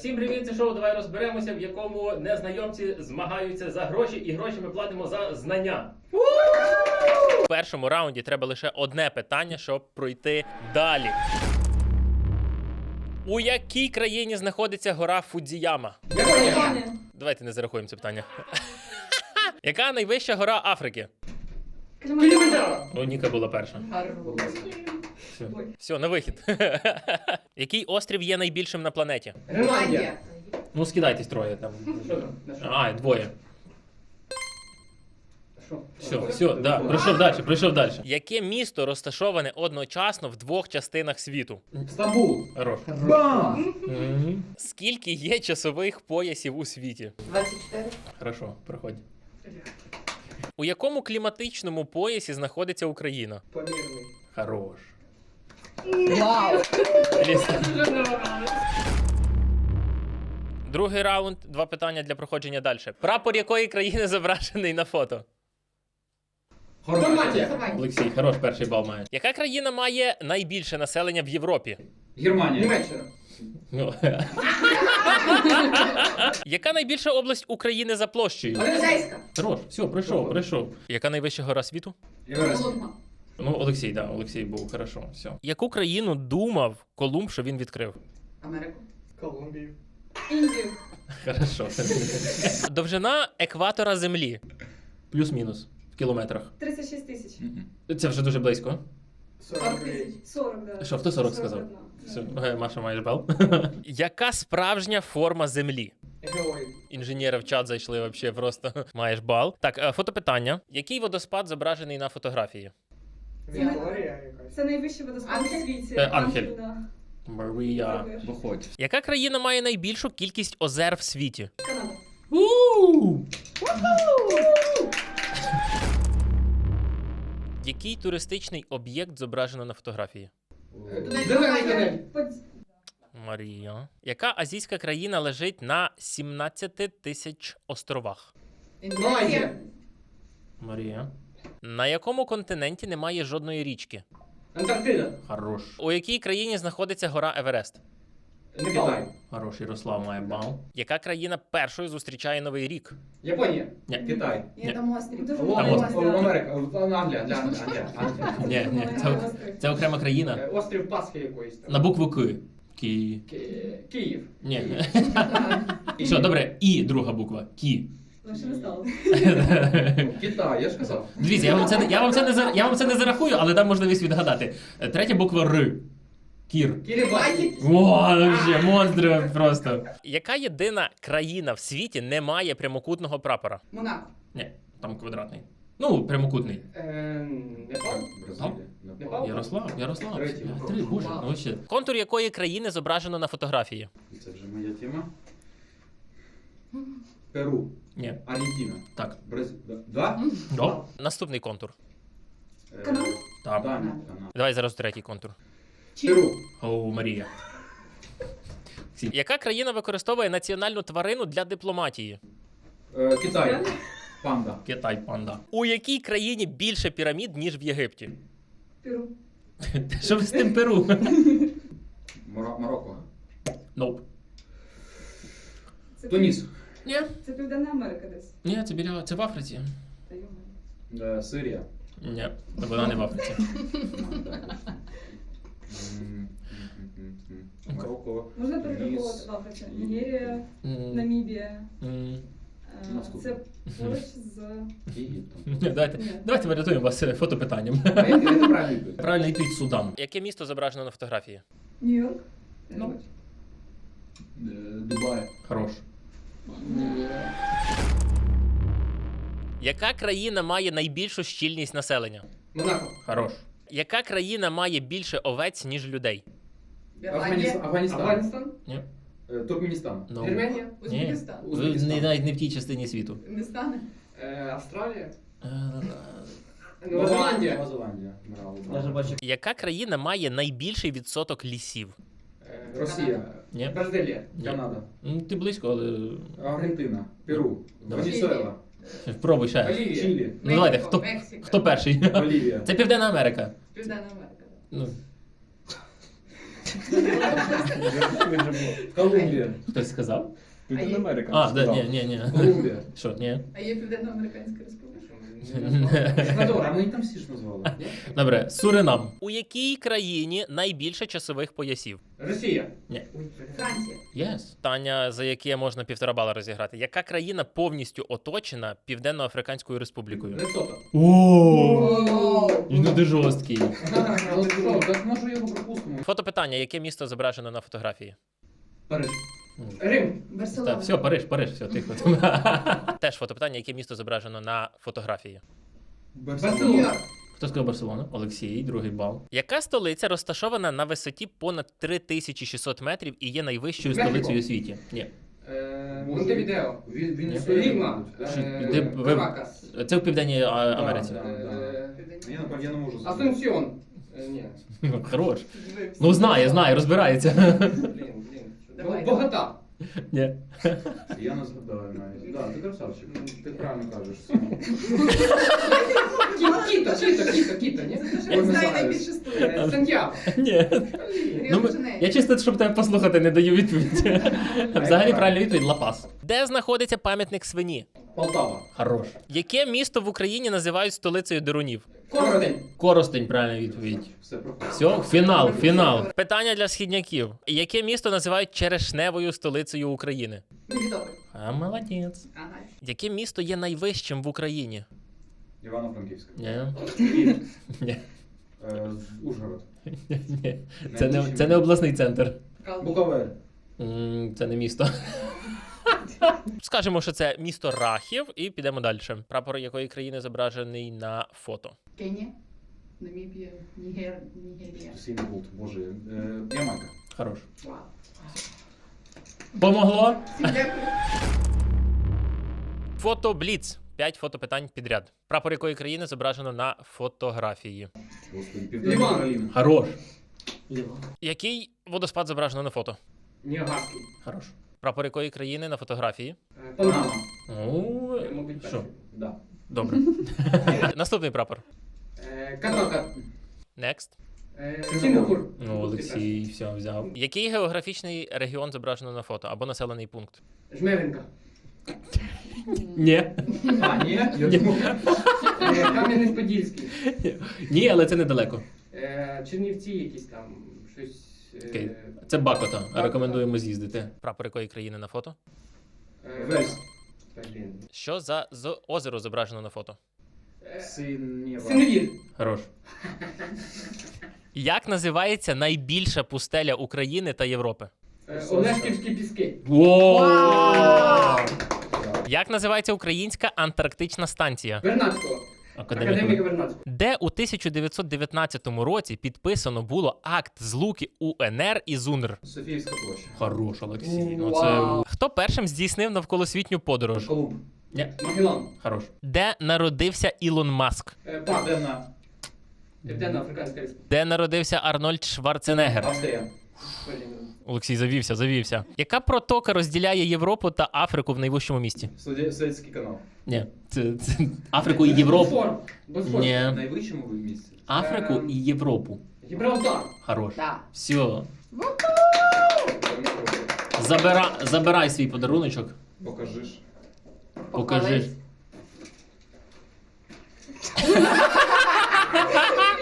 Всім привіт, це шоу. Давай розберемося, в якому незнайомці змагаються за гроші, і гроші ми платимо за знання. В першому раунді треба лише одне питання, щоб пройти далі. У якій країні знаходиться гора Фудзіяма? Давайте не зарахуємо це питання. Яка найвища гора Африки? Килиманджаро. У Ніка була перша. Все, Все на вихід. Який острів є найбільшим на планеті? Гренландія. Ну, скидайтесь троє там. А, двоє. Все, все, да, пройшов далі, пройшов далі. Яке місто розташоване одночасно в двох частинах світу? Стамбул. Хорош. Бам! Мгм. Скільки є часових поясів у світі? 24. Хорошо, проходь. У якому кліматичному поясі знаходиться Україна? Помірний. Хорош. Вау! Другий раунд. Два питання для проходження далі. Прапор якої країни зображений на фото? Хорватія. Олексій, хорош, перший бал має. Яка країна має найбільше населення в Європі? Германія. Німеччина. Ну. Яка найбільша область України за площею? Поліцейська. Хорош, все, пройшов, пройшов. Яка найвища гора світу? Еверест. Ну, Олексій, да, Олексій був, хорошо, все. Яку країну думав Колумб, що він відкрив? Америку. Колумбію. Індію. Хорошо. Довжина екватора Землі. Плюс-мінус в кілометрах. 36 тисяч. Це вже дуже близько. 40 тисяч. 40, да. Що, хто 40 сказав? 41. Все, Ге, Маша, маєш бал. Яка справжня форма Землі? Геоїд. Інженери в чат зайшли вообще просто. Маєш бал. Так, е, фотопитання. Який водоспад зображений на фотографії? Вікторія якась. Це найвищий водоспад у світі. Е, да. Марія. Виходь. Яка країна має найбільшу кількість озер в світі? Канада. Який туристичний об'єкт зображено на фотографії? Зелений канель. Под- Марія. Яка азійська країна лежить на 17 тисяч островах? Марія. На якому континенті немає жодної річки? Антарктида. Хорош. У якій країні знаходиться гора Еверест? Непал. Хорош, Ярослав має бал. Яка країна першою зустрічає новий рік? Японія. Ні. Китай. Є там острів. Дуже острів. о, Америка. О, Англія. Англія. Англія. Англія. Ні, ні, це, ок- це окрема країна. Е, Острів Пасхи якоїсь там. На букву К. Кі. Ки- Київ. Ні. Що, добре, і друга буква. Кі. Лише не стало. Китай, я ж казав. Дивіться, я вам це, не- я вам це, не, за- я вам це не зарахую, але дам можливість відгадати. Е, Третя буква Р. Кір. Кирибаті. О, вообще, монстри просто. Яка єдина країна в світі не має прямокутного прапора? Монако. Ні, там квадратний. Ну, прямокутний. Е, Непал. Бразилія. Непал. Ярослав, Ярослав. Третій. Я- Три, боже, ну ще. Контур якої країни зображено на фотографії? Це вже моя тема. Перу. Ні, Аргентина. так. Бразилія. Да? О, наступний контур. Е, Канада? Там. Данія. Канада. Давай зараз третій контур. Перу. О, Марія. Яка країна використовує національну тварину для дипломатії? Е, Китай. Панда. Китай панда. У якій країні більше пірамід, ніж в Єгипті? Перу. Що ви з тим Перу? Моро- Марокко. Це, Туніс. Ні. Це Південна Америка десь. Ні, це біля це в Африці. Та йома. Е, Сирія. Ні, вона не в Африці. М, м, м, м, м. Марокко. Можна перераховувати в Африці. Нігерія, М, Намібія. м. Е. Це поруч з... Давайте, Ні. давайте врятуємо вас е, фотопитанням. А я я відповідь. Правильно відповідь Судан. Яке місто зображено на фотографії? Нью-Йорк. Ну. Е, Дубай. Хорош. Яка країна має найбільшу щільність населення? Монако. Хорош. Яка країна має більше овець, ніж людей? Афганістан. Афганістан. Афганістан. Ні. Е, Туркменістан. Ну. Вірменія. Узбекистан. Ви не- навіть не в тій частині світу. Не стане. Е, Австралія. Е, Нова Зеландія. Нова Зеландія. Яка країна має найбільший відсоток лісів? Росія. Ні. Бразилія. Ні. Канада. Ну, ти близько, але. Аргентина. Перу. Давай. Венесуела. Пробуй ще. Болівія. Чилі. Ну давайте, хто, Мексика. хто перший? Болівія. Це Південна Америка. Південна Америка. да. Ну. Колумбія. Хтось сказав? Південна Америка. А, да, ні, ні, ні. Колумбія. Що, ні? А є Південноамериканська республіка. Еквадор. А ми там всі ж назвали. Добре, Суринам. У якій країні найбільше часових поясів? Росія. Ні. Ой, бля. Франція. Єс. Питання, за яке можна півтора бала розіграти. Яка країна повністю оточена Південно-Африканською Республікою? Лесото. О, він дуже жорсткий. Але що, так може його пропустимо. Фотопитання: яке місто зображено на фотографії? Париж. Рим. Барселона. Так, все, Париж, Париж, все, тихо. Теж фотопитання, яке місто зображено на фотографії? Барселона. Хто сказав Барселона? Олексій, другий бал. Яка столиця розташована на висоті понад 3600 метрів і є найвищою Мехіко. столицею у світі? Ні. Е, Монтевідео. Він, він Ні. Е, де ви- Каракас. Це в Південній а, Америці. Е, Я, не- я не можу. Е, Ні. Хорош. Ну знає, знає, розбирається. Давай. Богата. Ні. Я не згадаю навіть. Да, ти красавчик. Ти правильно кажеш. Кі- Ні? Знаю найбільше Ні. Ну, ми- я чисто, щоб тебе послухати, не даю відповідь. Взагалі правильна відповідь Лапас. Де знаходиться пам'ятник свині? Полтава. Хорош. Яке місто в Україні називають столицею Дерунів? Коростень. Коростень, правильна відповідь. Все фінал, фінал. Питання для східняків. Яке місто називають черешневою столицею України? Мелітополь. А, молодець. Ага. Яке місто є найвищим в Україні? Івано-Франківська. Ні. Ні. Е, Ужгород. Ні. Це не, це не обласний центр. Буковель. Це не місто. Скажемо, що це місто Рахів, і підемо далі. Прапор якої країни зображений на фото? Кенія. Намібія. Нігер. Нігерія. Боже. Е, Ямайка. Хорош. Вау. Помогло? Фото Бліц. П'ять фотопитань підряд. Прапор якої країни зображено на фотографії. Господи, Південна Ліван. Який водоспад зображено на фото? Ніагарський. Хорош. Прапор якої країни на фотографії? Е, Панама. Що? Да. Добре. Наступний прапор. Е, Катока. Next. Е, Сінгапур. Ну, Олексій, все взяв. Який географічний регіон зображено на фото або населений пункт? Жмеренка. Ні. А, ні? Я думав. Е, Кам'янець-Подільський. Ні, але це недалеко. Е, Чернівці якісь там. Щось. е, Окей. Це Бакота. Рекомендуємо з'їздити. Прапор якої країни на фото? е, Вельс. Блін. Що за з озеро зображено на фото? Е, Синєва. Синевір. Хорош. Як називається найбільша пустеля України та Європи? Е, Олешківські піски. Вау! Як називається українська антарктична станція? Вернадського. Академік. Вернадського. Де у 1919 році підписано було акт злуки УНР і ЗУНР? Софіївська площа. Хорош, Олексій. Ну, Вау. це... Хто першим здійснив навколосвітню подорож? Колумб. Ні. Магеллан. Хорош. Де народився Ілон Маск? Е, Пак. Південна. Південно-Африканська Республіка. Де народився Арнольд Шварценеггер? Австрія. Блін. Олексій завівся, завівся. Яка протока розділяє Європу та Африку в найвищому місті? Суді- канал. Ні, це, це Африку і Європу. Босфор. Босфор. Ні. В найвищому місці. Африку Ем. і Європу. Гібралтар. Хорош. Так. Все. Забира... Забирай свій подаруночок. Покажиш. Покажи. Похвались.